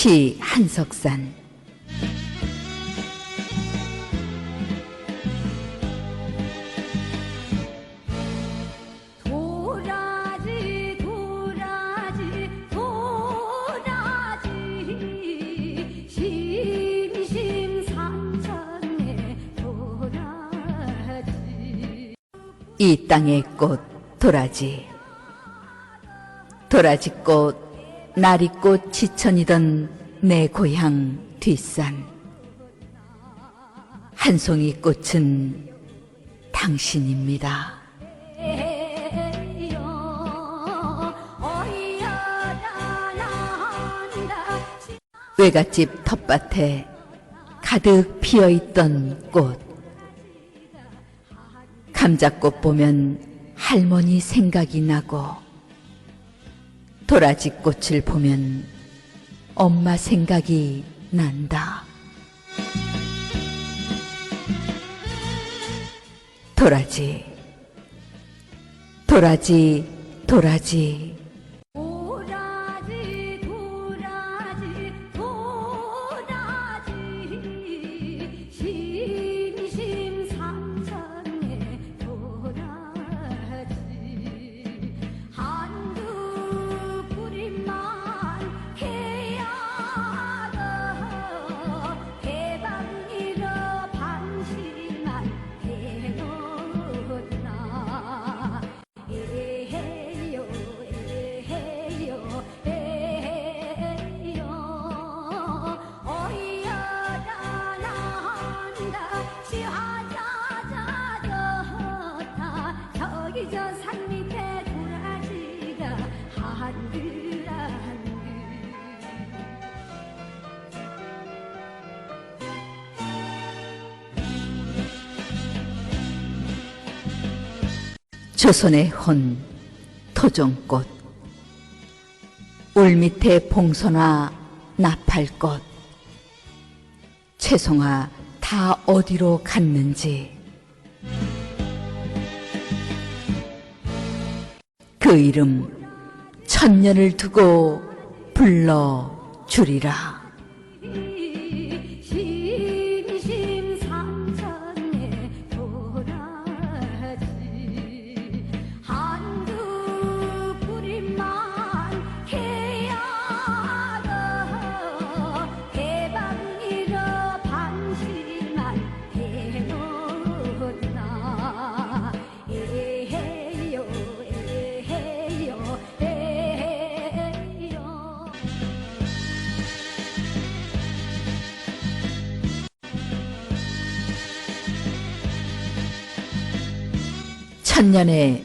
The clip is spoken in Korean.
시 한석산. 도라지 도라지 도라지. 심심산천에 도라지. 이 땅의 꽃 도라지. 도라지꽃 나리꽃 지천이던 내 고향 뒷산 한 송이 꽃은 당신입니다. 외갓집 텃밭에 가득 피어있던 꽃. 감자꽃 보면 할머니 생각이 나고, 도라지 꽃을 보면 엄마 생각이 난다. 도라지, 도라지, 도라지. 조선의 혼 토종꽃. 울 밑에 봉선화 나팔꽃. 채송아 다 어디로 갔는지. 그 이름 천년을 두고 불러 주리라 3년에